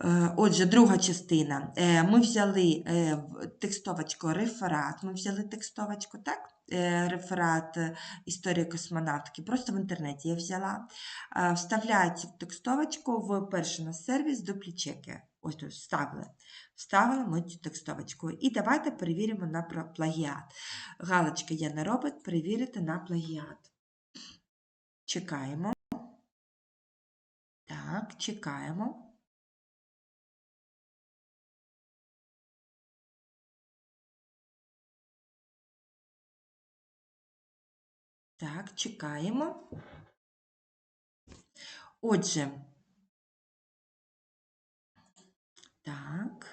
Е, Отже, друга частина. Е, Ми взяли е, текстовочку реферат. Ми взяли текстовочку, так? Реферат історії космонавтики. Просто в інтернеті я взяла. Вставляю цю текстовочку в перший на сервіс дуплічеки. Ось тут вставили. Вставили ми цю текстовочку. І давайте перевіримо на плагіат. Галочка є не робить, перевірити на плагіат. Чекаємо. Так, чекаємо. Так, чекаємо. Отже, так.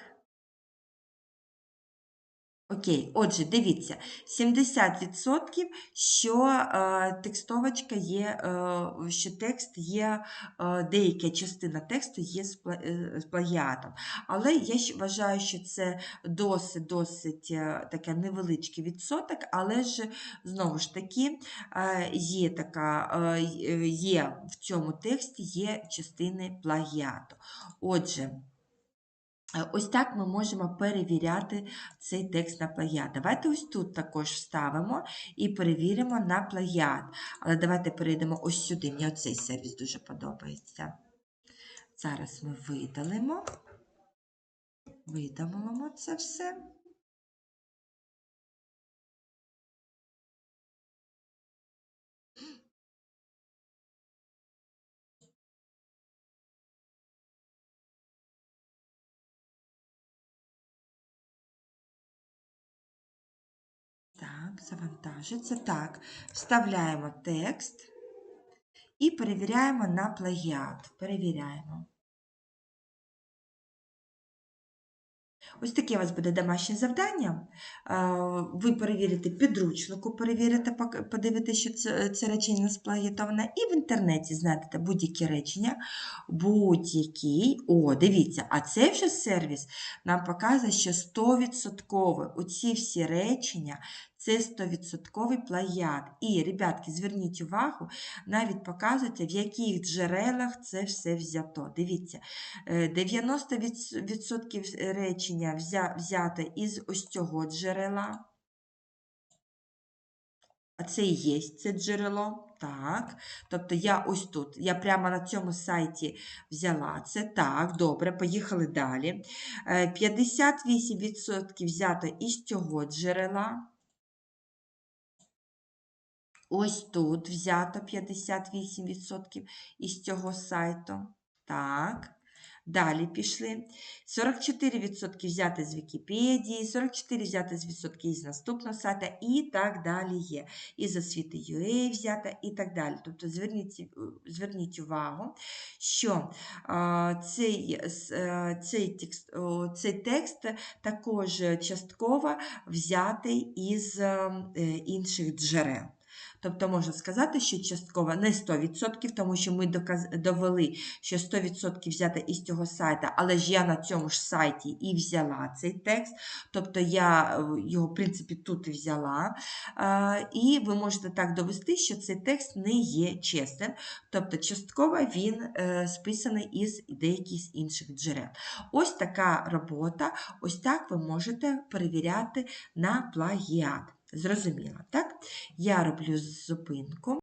Окей, отже, дивіться, 70%, що е, текстовочка є, е, що текст є, е, деяка частина тексту є з, е, плагіатом. Але я вважаю, що це досить, досить е, таке невеличкий відсоток, але ж знову ж таки е, є така, е, є в цьому тексті є частини плагіату. Отже, Ось так ми можемо перевіряти цей текст на плагіат. Давайте ось тут також вставимо і перевіримо на плагіат. Але давайте перейдемо ось сюди. Мені оцей сервіс дуже подобається. Зараз ми видалимо. Видалимо це все. Так, завантажиться. Так, вставляємо текст і перевіряємо на плагіат. Перевіряємо. Ось таке у вас буде домашнє завдання. Е, Ви перевірите підручнику, перевірите, подивитися, що це, це речення не сплагітоване, і в інтернеті знайдете будь-які речення, будь-який. О, дивіться, а цей вже сервіс нам показує, що 100% оці всі речення це 100% плагіат. І, ребятки, зверніть увагу, навіть показується, в яких джерелах це все взято. Дивіться, Е, 90% речення взя- взято із ось цього джерела. А це і є це джерело. Так. Тобто я ось тут, я прямо на цьому сайті взяла це. Так, добре, поїхали далі. Е, 58% взято із цього джерела. Ось тут взято 58% із цього сайту. Так. Далі пішли. 44% взяти з Вікіпедії, 44% взяти з відсотки із наступного сайту і так далі є. І з освіти UA взята і так далі. Тобто зверніть, е, зверніть увагу, що цей, е, цей, текст, цей текст також частково взятий із е, інших джерел. Тобто можна сказати, що частково не 100%, тому що ми довели, що 100% взято із цього сайту, але ж я на цьому ж сайті і взяла цей текст. Тобто я е, його, в принципі, тут і взяла. І ви можете так довести, що цей текст не є чесним. Тобто, частково він е, списаний із деяких інших джерел. Ось така робота, ось так ви можете перевіряти на плагіат. Зрозуміло, так? Я роблю зупинку.